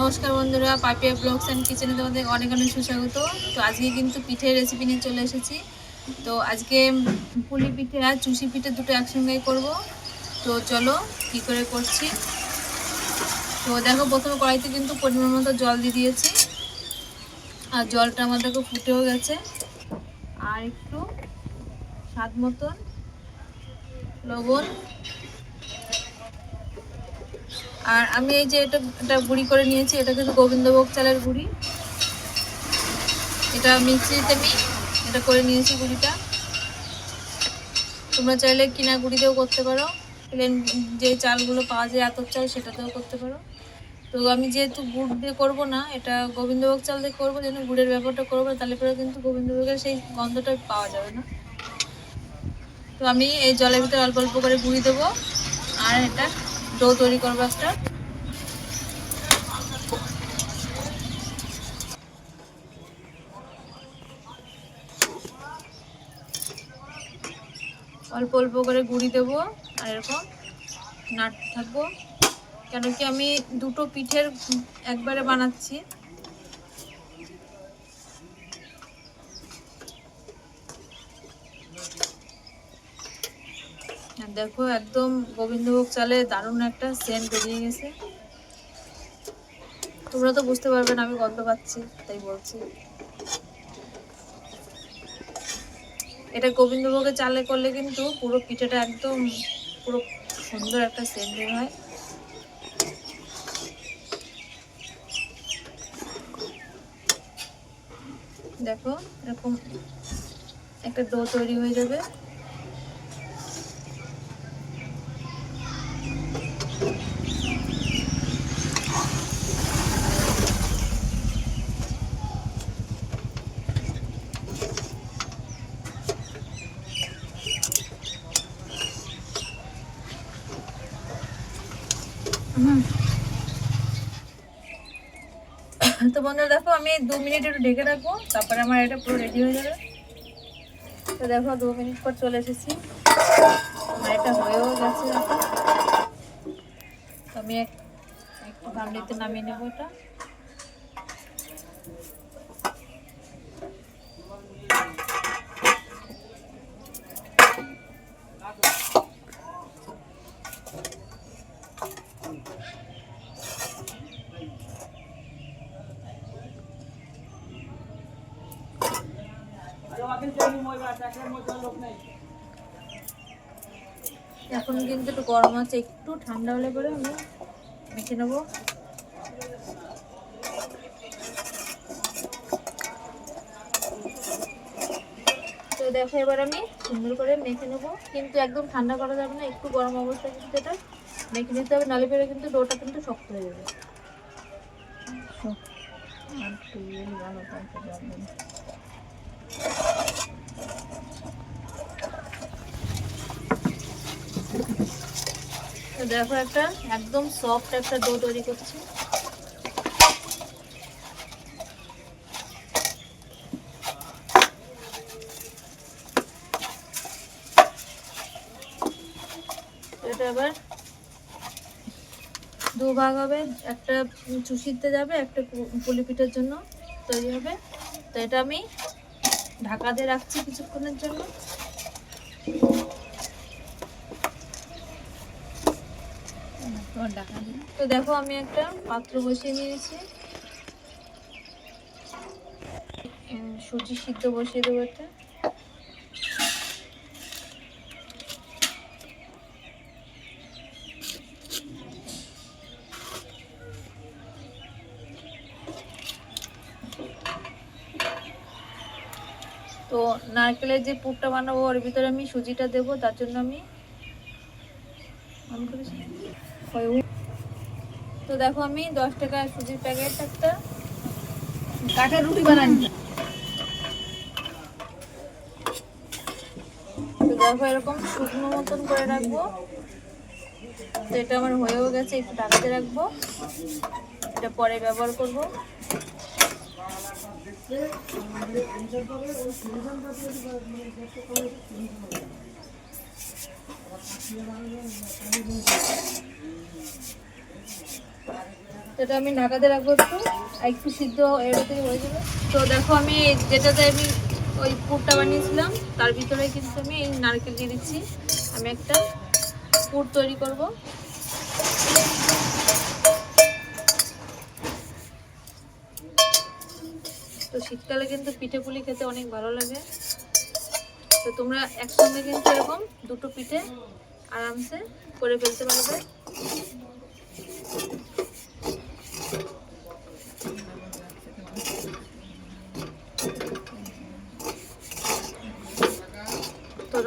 নমস্কার বন্ধুরা, Papiya blogs and কিচেনে তোমাদের অনেক অনেক সুস্বাগত। তো আজকে কিন্তু পিঠের রেসিপি নিয়ে চলে এসেছি। তো আজকে পুলি পিঠে আর চুষি পিঠে দুটো একসঙ্গেই করব। তো চলো, কি করে করছি? তো দেখো, প্রথমে কড়াইতে কিন্তু পরিমাণ মতো জল দিয়ে দিয়েছি। আর জলটা আমাদেরকে ফুটেও গেছে। আর একটু স্বাদ মতন লবণ আর আমি এই যে এটা এটা গুঁড়ি করে নিয়েছি, এটা কিন্তু গোবিন্দভোগ চালের গুঁড়ি। এটা মিক্সিতে আমি এটা করে নিয়েছি গুঁড়িটা। তোমরা চাইলে কিনা গুঁড়ি দিয়েও করতে পারো। প্লেন যে চালগুলো পাওয়া যায় এত চাল, সেটাতেও করতে পারো। তো আমি যেহেতু গুড় দিয়ে করব না, এটা গোবিন্দভোগ চাল দিয়ে করব, যেন গুড়ের ব্যাপারটা করব তাহলে পরে কিন্তু গোবিন্দভোগের সেই গন্ধটা পাওয়া যাবে না। তো আমি এই জলের ভিতরে অল্প অল্প করে গুঁড়ি দেবো। আর এটা ডো তৈরি করব একটা। অল্প অল্প করে গুঁড়ি দেবো, আর এরকম নাট থাকব। কেন কি আমি দুটো পিঠের একবারে বানাচ্ছি। দেখো, একদম গোবিন্দভোগ চালে দারুণ একটা সেন্ট বেরিয়ে গেছে। তোমরা তো বুঝতে পারবে না, আমি গন্ধ পাচ্ছি, তাই বলছি। এটা গোবিন্দভোগে চালে করলে কিন্তু পুরো পিঠেটা একদম পুরো সুন্দর একটা সেন্ট বের হয়। দেখো, এরকম একটা ডো তৈরি হয়ে যাবে। তো বন্ধুরা দেখো, আমি দু মিনিট একটু ডেকে রাখব, তারপরে আমার এটা পুরো রেডি হয়ে যাবে। তো দেখো, দু মিনিট পর চলে এসেছি। আমার এটা হয়েও গেছে আমি এক- একটু নামিয়ে নেব এটা। এখন কিন্তু একটু গরম আছে, একটু ঠান্ডা হলে পরে আমি মেখে নেব। তো দেখো, এবার আমি সুন্দর করে মেখে নেব। কিন্তু একদম ঠান্ডা করা যাবে না, একটু গরম অবস্থায় কিন্তু এটা মেখে নিতে হবে নালে পরে কিন্তু ডোটা কিন্তু শক্ত হয়ে যাবে ইয়ে ভালো থাকতে পারবে না। তো দেখো একটা একদম সফট একটা ডো তৈরি করছি। এটা এবার দু ভাগ হবে, একটা চুষিতে যাবে, একটা পুলি পিঠার জন্য তৈরি হবে। তো এটা আমি ঢাকা দিয়ে রাখছি কিছুক্ষণের জন্য। তো দেখো, আমি একটা পাত্র বসিয়ে নিয়েছি। সুজি সিদ্ধ বসিয়ে দেবো এটা তো নারকেলের যে পুরটা বানাবো, ওর ভিতরে আমি সুজিটা দেবো, তার জন্য আমি তো দেখো আমি দশ টাকা সুজির প্যাকেট একটা কাঠের রুটি বানানি। তো দেখো এরকম শুকনো মতন করে রাখব। তো এটা আমার হয়েও গেছে একটু ঢাকাতে রাখব। এটা পরে ব্যবহার করব। এটা আমি নাগাতে রাখব একটু। একটু সিদ্ধ এটাতে হয়ে যাবে। তো দেখো আমি যেটাতে আমি ওই পুরটা বানিয়েছিলাম, তার ভিতরে কিন্তু আমি এই নারকেল দিয়ে দিচ্ছি। আমি একটা পুর তৈরি করব। তো শীতকালে কিন্তু পিঠে পুলি খেতে অনেক ভালো লাগে। তো তোমরা একসঙ্গে কিন্তু এরকম দুটো পিঠে আরামসে করে ফেলতে পারবে।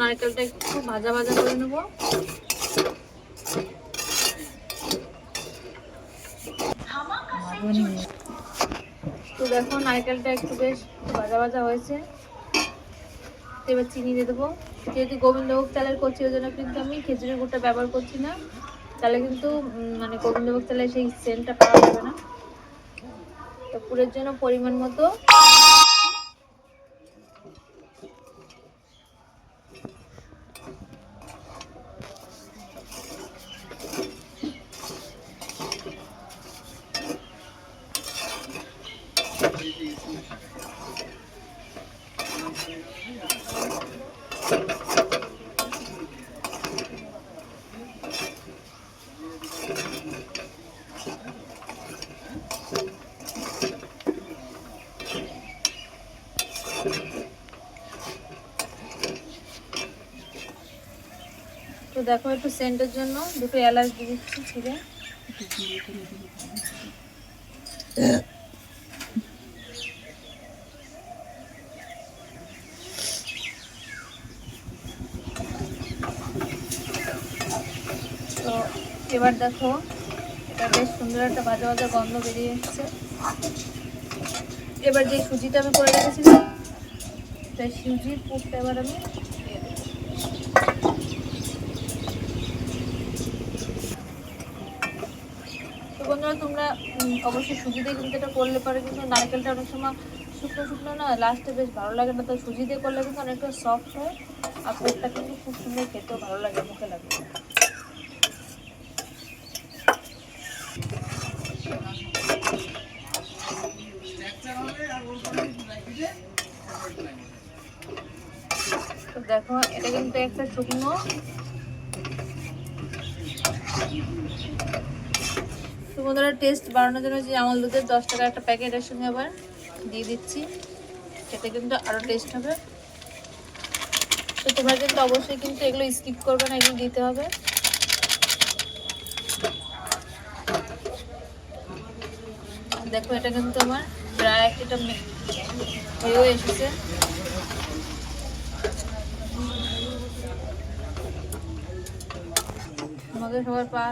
নারকেলটা একটু ভাজা ভাজা করে নেব। তো দেখো নারকেলটা একটু বেশ ভাজা ভাজা হয়েছে। এবার চিনি দিয়ে দেবো। যেহেতু গোবিন্দভোগ চালের করছি ওই জন্য কিন্তু আমি খেজুরের গুড়টা ব্যবহার করছি না। তাহলে কিন্তু মানে গোবিন্দভোগ চালের সেই সেন্টটা পাওয়া যাবে না। তো পুরের জন্য পরিমাণ মতো দেখো একটু সেন্টের জন্য। দুটো এলাচ দিয়ে দিচ্ছি ছিঁড়ে। তো এবার দেখো, এটা বেশ সুন্দর একটা ভাজা ভাজা গন্ধ বেরিয়ে এসছে। এবার যে সুজিটা আমি করে রেখেছিলাম, সেই সুজির পুরটা এবার আমি তো তোমরা অবশ্যই সুজি দিয়ে কিন্তু এটা করলে পারে, কিন্তু নারকেলটা অনেক সময় শুকনো শুকনো না লাস্টে বেশ ভালো লাগে না, তো সুজি দিয়ে করলে কিন্তু অনেকটা সফট হয়, আর পোরটা কিন্তু খুব সুন্দর খেতেও ভালো লাগে, মুখে লাগে। দেখো, এটা কিন্তু একটা শুকনো বন্ধুরা টেস্ট বাড়ানোর জন্য যে আমল দুধের দশ টাকার একটা প্যাকেটের সঙ্গে আবার দিয়ে দিচ্ছি। খেতে কিন্তু আরও টেস্ট হবে। তো তোমরা কিন্তু অবশ্যই কিন্তু এগুলো স্কিপ করবে না, এগুলো দিতে হবে। দেখো, এটা কিন্তু আমার প্রায় এটা হয়েও এসেছে। আমাদের সবার পা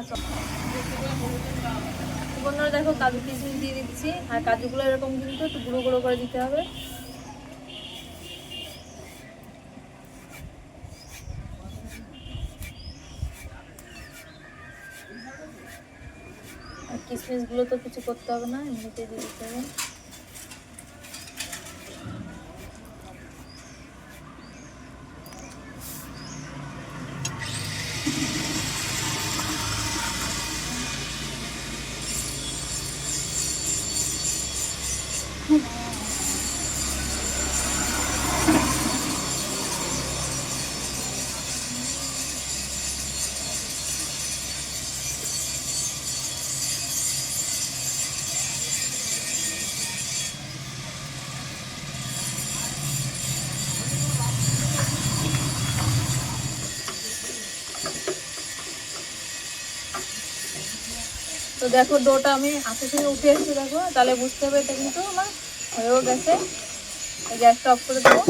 বন্ধুরা দেখো কাজু কিশমিশ দিয়ে দিচ্ছি। আর কাজুগুলো এরকম কিন্তু একটু গুঁড়ো গুঁড়ো করে দিতে হবে। আর কিশমিশগুলো তো কিছু করতে হবে না, এমনিতেই দিয়ে দিতে হবে। তো দেখো ডোটা আমি হাতের সঙ্গে উঠে এসেছি দেখো। তাহলে বুঝতে হবে এটা কিন্তু আমার হয়েও গেছে। গ্যাসটা অফ করে দেবো।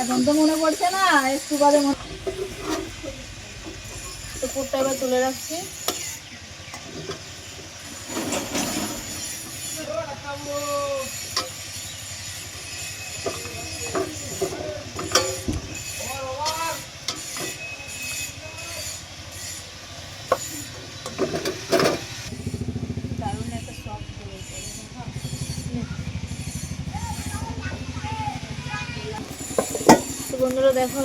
এখন তো মনে পড়ছে না, একটু বাদে মনে তো পুরটা এবার তুলে রাখছি। দেখো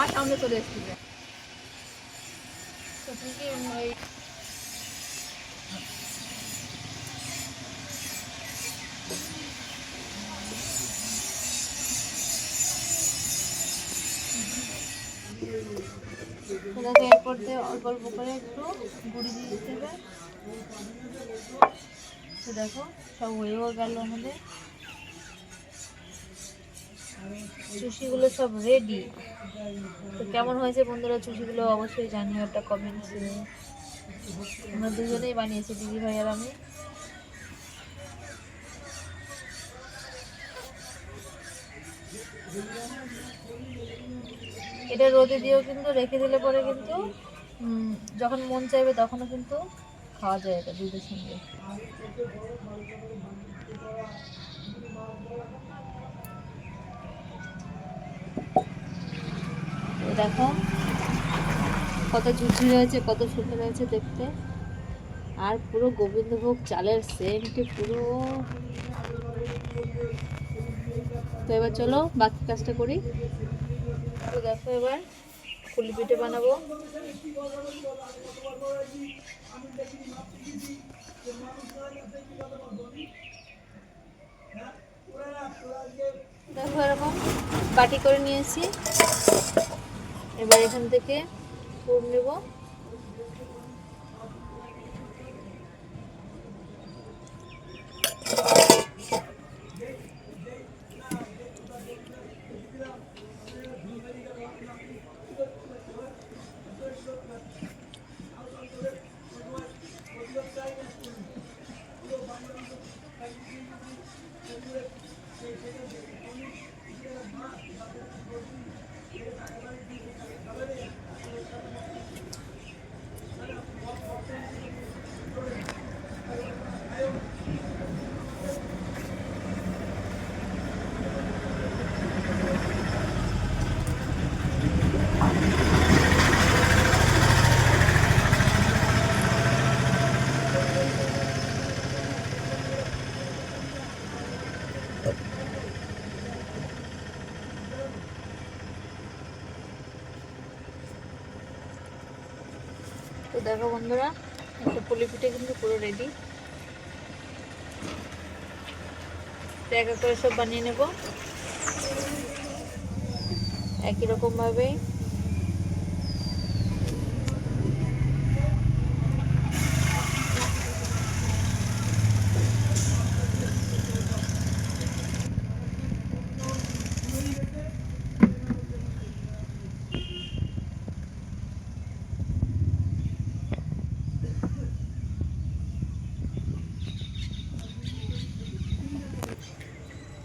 আর সামনে চলে এসেছি। তো তুমি কি ওই দেখো এরপর দিয়ে অল্প অল্প করে একটু গুঁড়ি দিয়ে দিতে হবে। তো দেখো, সব হয়েও গেল আমাদের। চুষিগুলো সব রেডি তো কেমন হয়েছে বন্ধুরা চুষিগুলো অবশ্যই জানিও একটা কমেন্টসে আমরা দুজনেই বানিয়েছি, দিদি ভাই আর আমি। এটা রোদে দিয়েও কিন্তু রেখে দিলে পরে কিন্তু যখন মন চাইবে তখনও কিন্তু খাওয়া যায় এটা দুধের সঙ্গে। দেখো কত চুচি রয়েছে, কত সুন্দর রয়েছে দেখতে। আর পুরো গোবিন্দভোগ চালের সেন্ট পুরো। তো এবার চলো বাকি কাজটা করি। তো দেখো এবার কুলি পিঠে বানাবো। দেখো এরকম বাটি করে নিয়েছি। এবার এখান থেকে পুর নেব। তো দেখো বন্ধুরা, একটা পুলি পিঠে কিন্তু পুরো রেডি এক করে সব বানিয়ে নেব। একই রকম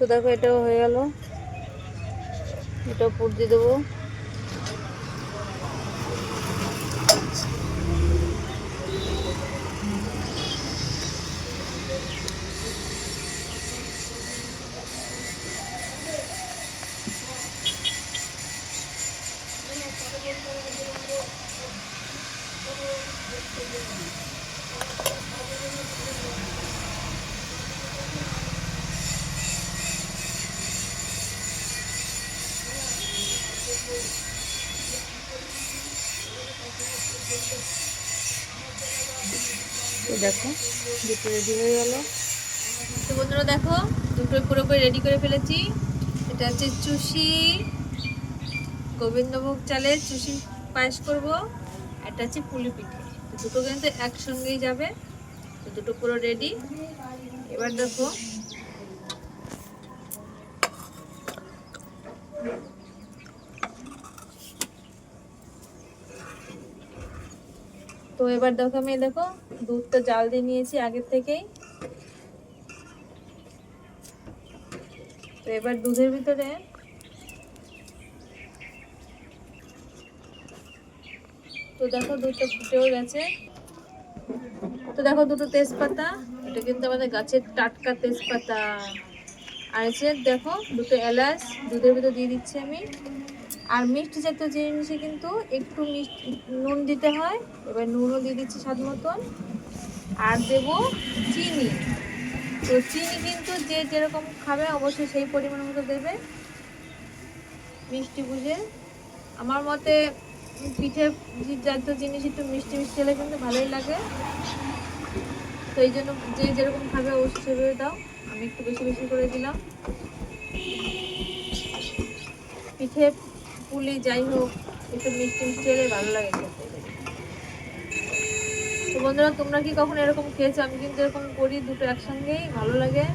দেখো এটাও হয়ে গেল। এটাও পুর দিয়ে দেবো। দেখো, দুটো রেডি হয়ে গেল। তো বন্ধুরা দেখো দুটোই পুরোপুরি রেডি করে ফেলেছি। এটা হচ্ছে চুষি, গোবিন্দভোগ চালের চুষি পায়েস করব এটা হচ্ছে পুলি পিঠে। দুটো কিন্তু একসঙ্গেই যাবে, তো দুটো পুরো রেডি এবার দেখো, তো এবার দেখো আমি দেখো দুধটা জাল দিয়ে নিয়েছি আগের থেকেই। তো এবার দুধের ভিতরে তো দেখো দুধটা ফুটেও গেছে। তো দেখো দুটো তেজপাতা, এটা কিন্তু আমাদের গাছের টাটকা তেজপাতা। আর এসে দেখো দুটো এলাচ, দুধের ভিতর দিয়ে দিচ্ছি আমি। আর মিষ্টি জাতীয় জিনিসে কিন্তু একটু মিষ্টি নুন দিতে হয়, এবার নুনও দিয়ে দিচ্ছি স্বাদ মতন। আর দেব চিনি। তো চিনি কিন্তু যে যেরকম খাবে অবশ্যই সেই পরিমাণ মতো দেবে। মিষ্টি বুঝে। আমার মতে পিঠে জাতীয় জিনিস একটু মিষ্টি মিষ্টি হলে কিন্তু ভালোই লাগে। তো এই জন্য যে যেরকম খাবে অবশ্যই সেভাবে দাও। আমি একটু বেশি বেশি করে দিলাম। পিঠে পুলি যাই হোক, একটু মিষ্টি মিষ্টি হলে ভালো লাগে খেতে। বন্ধুরা তোমরা কি কখনো এরকম খেয়েছো? আমি কিন্তু এরকম করি দুটো একসঙ্গেই ভালো লাগে।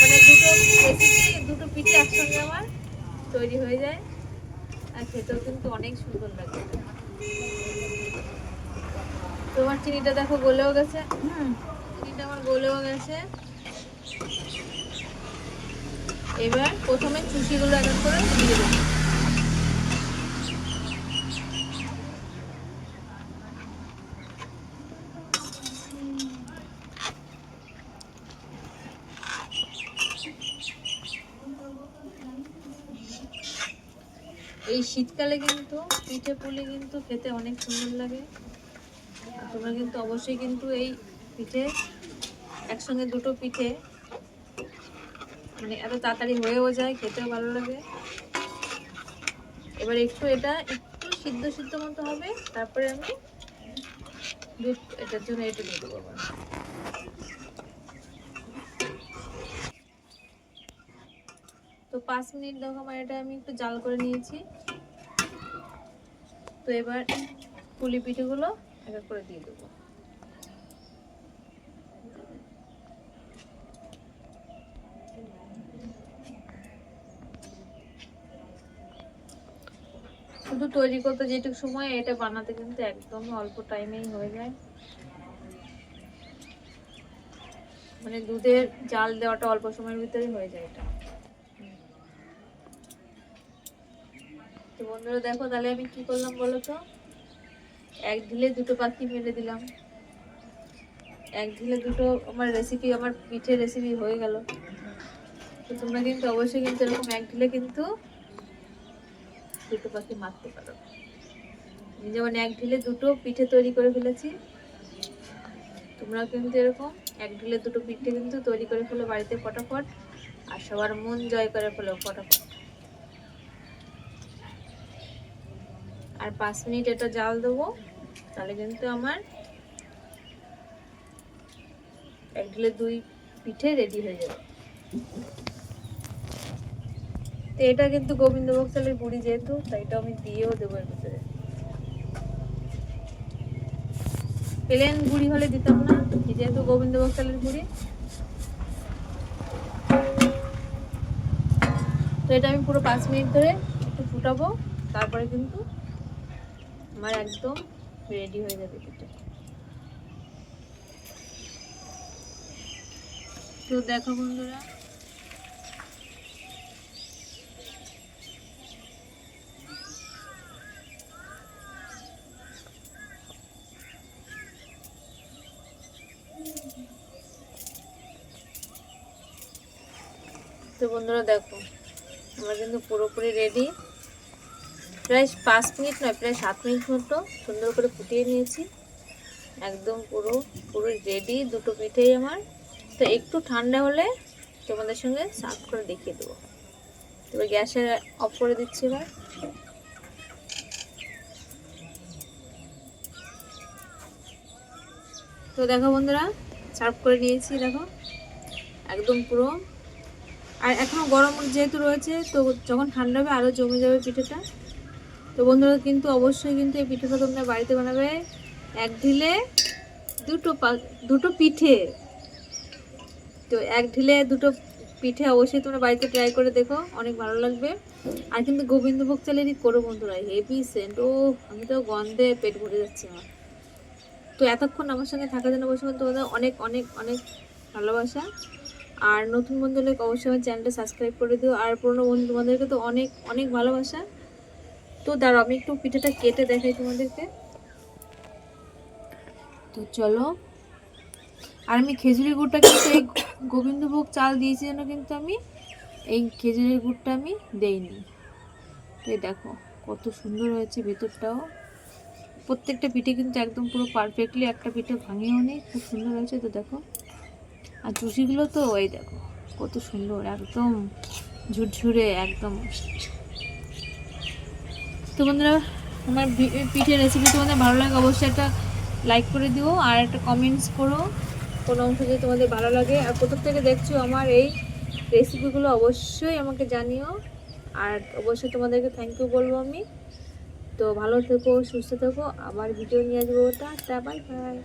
মানে দুটো রেসিপি দুটো পিঠে একসঙ্গে আমার তৈরি হয়ে যায়। আর খেতেও কিন্তু অনেক সুন্দর লাগে। তোমার চিনিটা দেখো গলেও গেছে। চিনিটা আমার গলেও গেছে। এবার প্রথমে চুষিগুলো এক এক করে দিয়ে দেবো। শীতকালে কিন্তু পিঠে পুলি কিন্তু খেতে অনেক সুন্দর লাগে। তোমরা কিন্তু অবশ্যই কিন্তু এই পিঠে, একসঙ্গে দুটো পিঠে মানে এত তাড়াতাড়ি হয়েও যায়, খেতেও ভালো লাগে। এবার একটু এটা একটু সিদ্ধ সিদ্ধ মতো হবে, তারপরে আমি দুধ এটার জন্য এটা দিয়ে দেবো। তো পাঁচ মিনিট দেখো আমার এটা আমি একটু জাল করে নিয়েছি। তো এবার পুলি পিঠেগুলো এক এক করে দিয়ে দেবো। শুধু তৈরি করতে যেটুকু সময়, এটা বানাতে কিন্তু একদম অল্প টাইমেই হয়ে যায়। মানে দুধের জাল দেওয়াটা অল্প সময়ের ভিতরেই হয়ে যায় এটা। বন্ধুরা, দেখো তাহলে আমি কি করলাম বলো তো? এক ঢিলে দুটো পাখি মেরে দিলাম। এক ঢিলে দুটো আমার রেসিপি আমার পিঠের রেসিপি হয়ে গেল। তো তোমরা কিন্তু অবশ্যই কিন্তু এরকম এক ঢিলে কিন্তু দুটো পাখি মারতে পারো। যেমন এক ঢিলে দুটো পিঠে তৈরি করে ফেলেছি তোমরা কিন্তু এরকম এক ঢিলে দুটো পিঠে কিন্তু তৈরি করে ফেলো বাড়িতে ফটাফট আর সবার মন জয় করে ফেলো ফটাফট আর পাঁচ মিনিট এটা জাল দেবো। তাহলে কিন্তু আমার এক ঢিলে দুই পিঠে রেডি হয়ে যাবে। তো এটা কিন্তু গোবিন্দভোগ চালের গুঁড়ি যেহেতু, তাই এটা আমি দিয়েও দেবো এর ভিতরে। প্লেন গুঁড়ি হলে দিতাম না যেহেতু গোবিন্দভোগ চালের গুঁড়ি। তো এটা আমি পুরো পাঁচ মিনিট ধরে একটু ফুটাবো, তারপরে কিন্তু আমার একদম রেডি হয়ে যাবে পিঠে তো দেখো বন্ধুরা। তো বন্ধুরা দেখো, আমরা কিন্তু পুরোপুরি রেডি প্রায় পাঁচ মিনিট নয়, প্রায় সাত মিনিট মতো সুন্দর করে ফুটিয়ে নিয়েছি। একদম পুরো পুরো রেডি দুটো পিঠেই আমার। তো একটু ঠান্ডা হলে তোমাদের সঙ্গে সার্ভ করে দেখিয়ে দেবো। তবে গ্যাসের অফ করে দিচ্ছি এবার। তো দেখো বন্ধুরা, সার্ভ করে নিয়েছি, দেখো। একদম পুরো। আর এখনও গরম যেহেতু রয়েছে, তো যখন ঠান্ডা হবে আরও জমে যাবে পিঠেটা। তো বন্ধুরা, কিন্তু অবশ্যই কিন্তু এই পিঠেটা তোমরা বাড়িতে বানাবে। এক ঢিলে দুটো দুটো পিঠে। তো এক ঢিলে দুটো পিঠে অবশ্যই তোমরা বাড়িতে ট্রাই করে দেখো, অনেক ভালো লাগবে। আর কিন্তু গোবিন্দভোগ চালেরই করো বন্ধুরা হেভি সেন্ট ও আমি তো গন্ধে পেট ভরে যাচ্ছে আমার। তো এতক্ষণ আমার সঙ্গে থাকার জন্য বসে তোমাদের অনেক অনেক অনেক ভালোবাসা। আর নতুন বন্ধু হলে অবশ্যই আমার চ্যানেলটা সাবস্ক্রাইব করে দিও। আর পুরনো বন্ধু তোমাদেরকে তো অনেক অনেক ভালোবাসা। তো দাঁড়াও, আমি একটু পিঠাটা কেটে দেখাই তোমাদেরকে। তো চলো। আর আমি খেজুরি গুড়টা কিন্তু এই গোবিন্দভোগ চাল দিয়েছি যেন কিন্তু আমি, এই খেজুরের গুড়টা আমি দেইনি। তো দেখো, কত সুন্দর হয়েছে ভেতরটাও। প্রত্যেকটা পিঠে কিন্তু একদম পুরো পারফেক্টলি একটা পিঠে ভাঙেও নেই, খুব সুন্দর হয়েছে তো দেখো। আর চুষিগুলো তো ওই দেখো, কত সুন্দর, একদম ঝুরঝুরে, একদম তো বন্ধুরা, আমার পিঠের রেসিপি তোমাদের ভালো লাগে অবশ্যই একটা লাইক করে দিও আর একটা কমেন্টস করো, কোনো অংশ যদি তোমাদের ভালো লাগে। আর কোথা থেকে দেখছ আমার এই রেসিপিগুলো অবশ্যই আমাকে জানিও। আর অবশ্যই তোমাদেরকে থ্যাংক ইউ বলব আমি। তো ভালো থেকো, সুস্থ থেকো। আবার ভিডিও নিয়ে আসব। ওটা বাই বাই